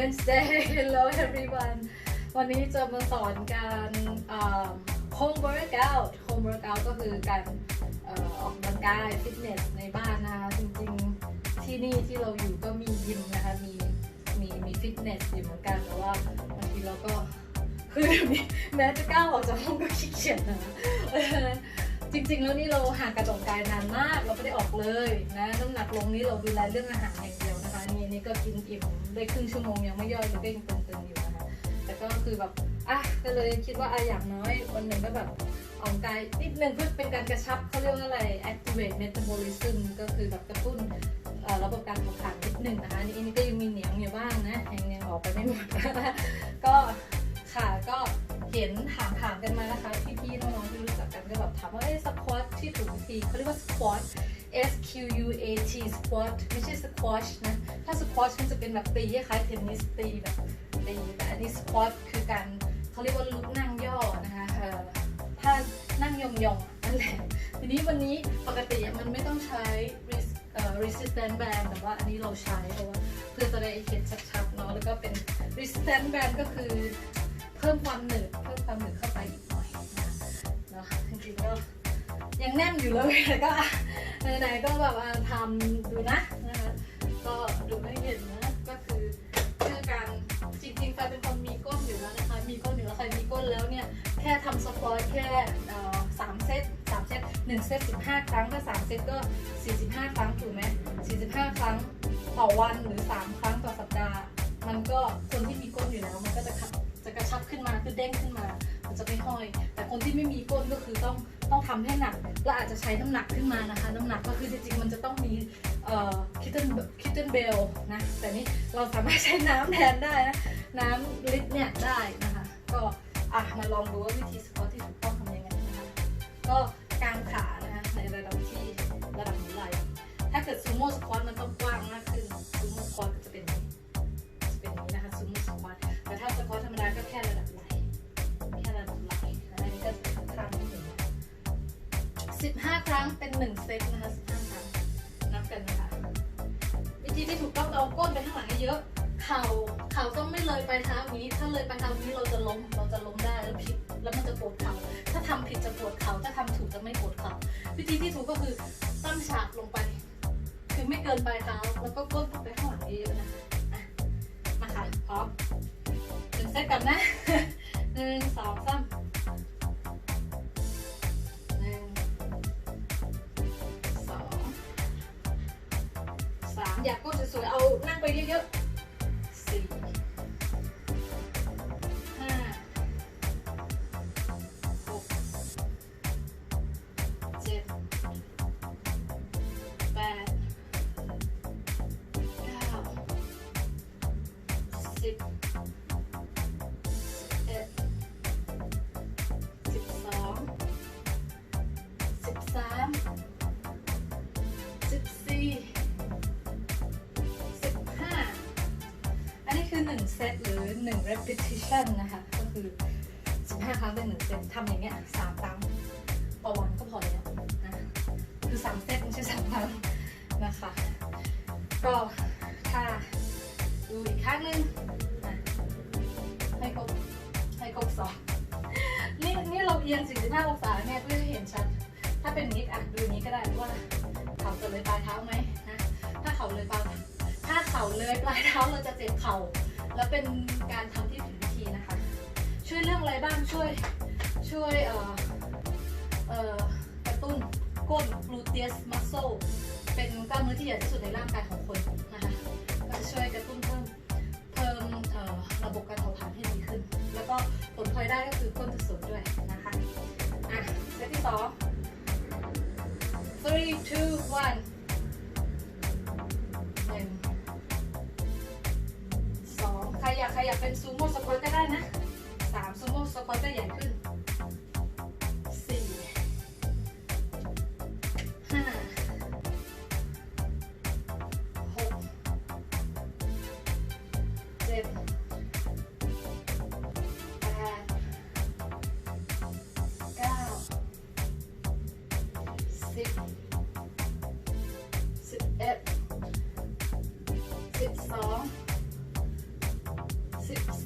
Wednesday Hello everyone วันนี้จะมาสอนการ home workout home workout ก็คือการอออกกำลังกายฟิตเนสในบ้านนะคะจริงๆที่นี่ที่เราอยู่ก็มียิมนะคะ มีมีมีฟิตเนสอยู่เหมือนกันแต่ว่าบางทีเราก็คือแม้จะก้าวออกจากห้องก็ขี้เกียจนะคะจริงๆ แล้วนี่เราห่างกรออกกำลังกายนานมาก เราไม่ได้ออกเลยนะน้ำหนักลงนี่เราดูแลเรื่องอาหารอย่าง นะคะนี่นี่ก็กินอิ่มได้ครึ่งชั่วโมงยังไม่ย่อยเลยก็ยังตึงๆอยู่นะคะแต่ก็คือแบบอะก็เลยคิดว่าอะอย่างน้อยวันหนึ่งก็แบบออกกำลังกายนิดนึงเพื่อเป็นการกระชับเขาเรียกว่าอะไร activate metabolism ก็คือแบบกระตุ้นระบบการเผาผลาญนิดนึงนะคะนี่อันนี้ก็ยังมีเหนียงอยู่บ้างนะยังยังออกไปไม่หมดก็ค่ะก็เห็นถามถามกันมานะคะพี่ๆน้องๆที่รู้จักกันก็แบบถามว่าเอ้สควอตที่ถูกวิธีเขาเรียกว่าสควอต S Q U A T squat ไม่ใช่ squash นะ ถ้า squash มันจะเป็นแบบตีคล้ายเทนนิสตีแบบตีแต่อันนี้ squat คือการเขาเรียกว่าลุกนั่งย่อนะคะเออถ้านั่งยองๆนั่นแหละทีนี้วันนี้ปกติมันไม่ต้องใช้ resistance band แต่ว่าอันนี้เราใช้เพราะว่าเพื่อจะได้เห็นชัดๆเนาะแล้วก็เป็น resistance band ก็คือเพิ่มความหนืดเพิ่มความหนืดเข้าไปอีกหน่อยนะเนาะจริงๆก็ยังแน่นอยู่เลยแต่ก็อะ ไหนๆก็แบบทำดูนะนะคะก็ดูให้เห็นนะก็คือเพื่อการจริงๆใครเป็นคนมีก้นอยู่แล้วนะคะ มีก้นอยู่แล้วใครมีก้นแล้วเนี่ยแค่ทำสควอตแค่สามเซตสามเซตหนึ่งเซตสิบห้าครั้งถ้าสามเซตก็สี่สิบห้าครั้งถูกไหมสี่สิบห้าครั้งต่อวันหรือสามครั้งต่อสัปดาห์ มันก็คนที่มีก้นอยู่แล้วมันก็จะจะกระชับขึ้นมาคือเด้งขึ้นมา มันจะไม่ห้อย แต่คนที่ไม่มีก้นก็คือต้อง ต้องทำให้หนักและอาจจะใช้น้ำหนักขึ้นมานะคะ น้ำหนักก็คือจริงๆมันจะต้องมีคิทเทนคิทเทนเบลนะแต่นี่เราสามารถใช้น้ำแทนได้นะน้ำลิตรเนี่ยได้นะคะ ก็อะมาลองดูว่าวิธีสควอตที่ถูกต้องทำยังไงนะคะก็กางขานะคะในระดับที่ระดับหัวไหล่ถ้าเกิดซูโม่สควอต หนึ่งเซตนะคะสิบห้าครั้งนับกันนะคะ วิธีที่ถูกต้องเราเอาก้นไปข้างหลังให้เยอะเข่าเข่าต้องไม่เลยไปเท้านี้ ถ้าเลยไปเท้านี้เราจะล้มเราจะล้มได้แล้วผิดแล้วมันจะปวดเข่าถ้าทำผิดจะปวดเข่าถ้าทำถูกจะไม่ปวดเข่าวิธีที่ถูกก็คือตั้งฉากลงไป คือไม่เกินปลายเท้าแล้วก็ก้นไปข้างหลังเยอะนะคะอะมาค่ะพร้อมหนึ่งเซตกันนะ อยากก็สวยๆเอานั่งไปเยอะๆ 1เซตหรือ 1 repetition นะคะ ก็คือ 15 ครั้งเป็น1เซตทำอย่างเงี้ย3ครั้งต่อวันก็พอแล้วนะคือ 3 เซตไม่ใช่3ครั้งนะคะ ก็ถ้าดูอีกข้างนึงให้ครบให้ครบสองนี่นี่เราเอียง 45 องศาเนี่ยเพื่อให้เห็นชัด ถ้าเป็นนิดอะดูนี้ก็ได้ว่าเขาจะเลยปลายเท้าไหมนะถ้าเขาเลยปลายถ้าเข่าเลยปลายเท้าเราจะเจ็บเข่า แล้วเป็นการทำที่ผิดวิธีนะคะ ช่วยเรื่องอะไรบ้างช่วยช่วยเอ่อเอ่อกระตุ้นก้น gluteus muscle เป็นกล้ามเนื้อที่ใหญ่ที่สุดในร่างกายของคนนะคะก็จะช่วยกระตุ้นเพิ่มเพิ่มเอ่อระบบการเผาผลาญให้ดีขึ้น แล้วก็ผลพลอยได้ก็คือก้นจะสวยด้วยนะคะอะเซตที่สอง three two one ใครอยากเป็นซูโม่สควอตก็ได้นะสามซูโม่สควอตจะใหญ่ขึ้น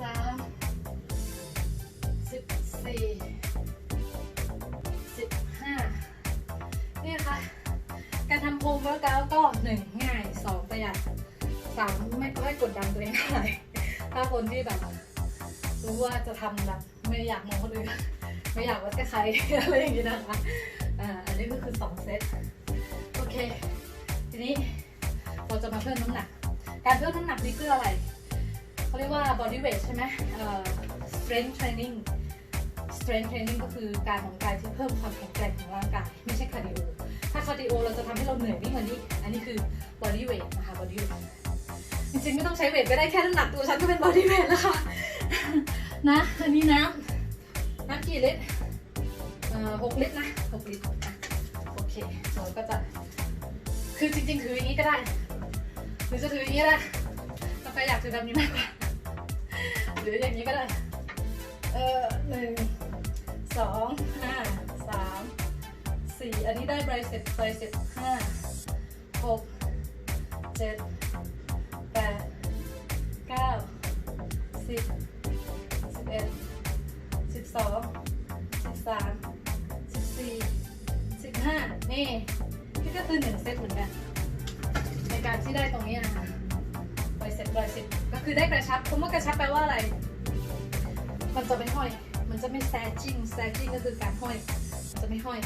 สามสิบสี่สิบห้านี่ค่ะ การทำโฮมเวิร์กเอาก็หนึ่งง่ายสองประหยัดสามไม่ค่อยกดดันตัวเองเท่าไหร่ถ้าคนที่แบบ รู้ว่าจะทำแบบไม่อยากมองคนอื่นไม่อยากวัดกับใครอะไรอย่างนี้นะคะอ่าอันนี้ก็คือสองเซตโอเค ทีนี้เราจะมาเพิ่มน้ำหนัก การเพิ่มน้ำหนักนี่คืออะไร เขาเรียกว่า body weight ใช่ไหมเอ่อ strength training strength training ก็คือการอองกายที่เพิ่มความแข็งแกร่งของร่างกาย ไม่ใช่คาร์ดิโอ ถ้าคาร์ดิโอเราจะทำให้เราเหนื่อยวิ่งวันนี้ อันนี้คือ body weight นะคะ body weight จริงๆไม่ต้องใช้เวทก็ได้แค่น้ำหนักตัวฉันก็เป็น body weight แล้วค่ะ นะ อันนี้น้ำน้ำกี่ลิตรเอ่อหกลิตรนะหกลิตรโอเคเราก็จะ คือจริงๆถืออย่างนี้ก็ได้หรือจะถืออย่างนี้ก็ได้ถ้าใครอยากถือแบบนี้มากกว่า หรืออย่างนี้ก็ได้ เออหนึ่งสองห้าสามสี่อันนี้ได้ไบรเซ็ตไบรเซ็ตห้าหกเจ็ดแปดเก้าสิบสิบเอ็ดสิบสองสิบสามสิบสี่สิบห้านี่ นี่ก็คือหนึ่งเซตเหมือนกัน ในการที่ได้ตรงนี้นะคะ เซ็ตบรเซ็ตก็คือได้กระชับคำว่ากระชับแปลว่าอะไร มันจะไม่ห้อย มันจะไม่แซจิ้งแซจิ้งก็คือการห้อย จะไม่ห้อย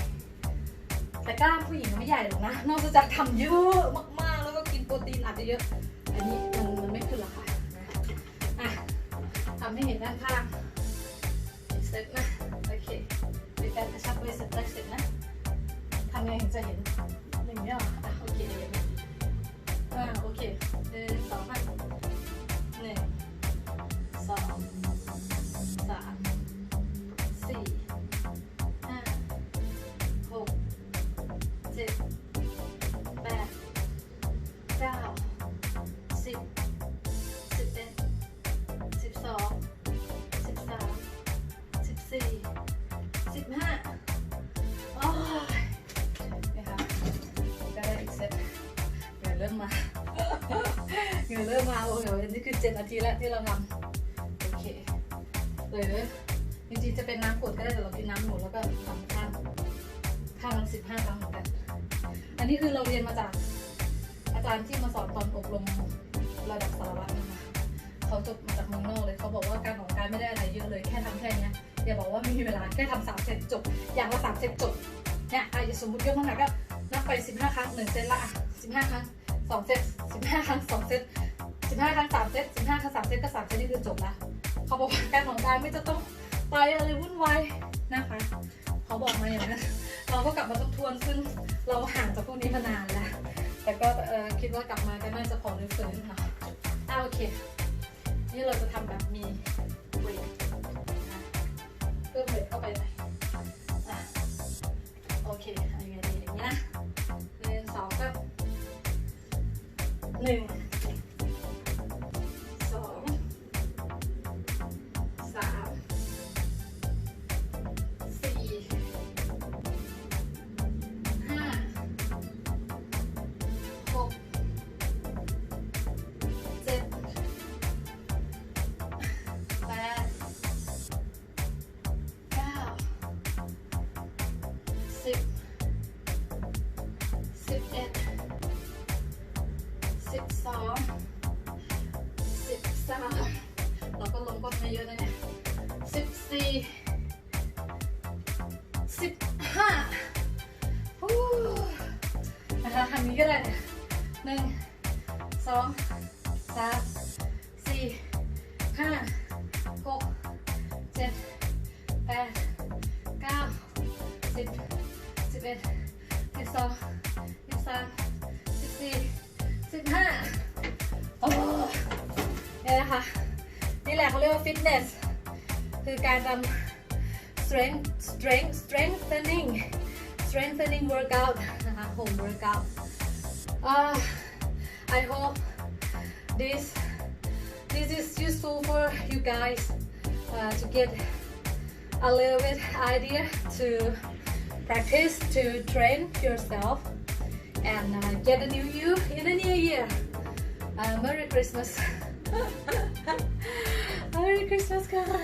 แต่กล้ามผู้หญิงไม่ใหญ่หรอกนะ นอกจากทำเยอะมากๆ แล้วก็กินโปรตีนอาจจะเยอะ อันนี้มันมันไม่ขึ้นราคานะอะทำให้เห็นด้านข้างเซตนะ โอเคเป็นการกระชับไว้เสร็จแรกเสร็จนะทำไงถึงจะเห็นาโอ้โหนนี้คือเจ็ดนาทีแล้วที่เราทำโอเคหรือจริงๆจะเป็นน้ำกรดก็ได้แต่เรากินน้ำหมูแล้วก็ทำข้างข้างละสิบห้าครั้งเหมือนกัน อันนี้คือเราเรียนมาจากอาจารย์ที่มาสอนตอนอบรมระดับสารวัตรนะคะเขาจบมาจากเมืองนอกเลยเขาบอกว่าการอองกายไม่ได้อะไรเยอะเลยแค่ทำแค่นี้อย่าบอกว่าไม่มีเวลาแค่ทำสามเซตจบ อย่างละสามเซตจบเนี่ยอะอย่าสมมติยกน้ำหนักก็นับไปสิบห้าครั้งหนึ่งเซตละอะสิบห้าครั้งสองเซตสิบห้าครั้งสองเซต สิบห้าครั้งสามเซตสิบห้าครั้งสามเซตก็สามเซตนี่คือจบละเขาบอกว่าการของการไม่จะต้องไปอะไรวุ่นวายนะคะ เขาบอกมาอย่างนั้นเราก็กลับมาทบทวนซึ่งเราห่างจากพวกนี้มานานแล้ว แต่ก็คิดว่ากลับมาก็น่าจะพอรื้อฟื้นค่ะอ่าโอเค นี่เราจะทำแบบมีเวทเพิ่มเวทเข้าไปหน่อยโอเคอย่างนี้อย่างนี้นะหนึ่งสองสามหนึ่ง ก็ได้เนี่ยหนึ่งสองสามสี่ห้าหกเจ็ดแปดเก้าสิบสิบเอ็ดสิบสองสิบสามสิบสี่สิบห้าโอ้เนี่ยนะคะ นี่แหละเขาเรียกว่าฟิตเนส คือการทำ strength strength strengthening strengthening workout นะคะ home workout uh, I hope this this is useful for you guys uh, to get a little bit idea to practice to train yourself and uh, get a new you in the new year. Uh, Merry Christmas. Jesus God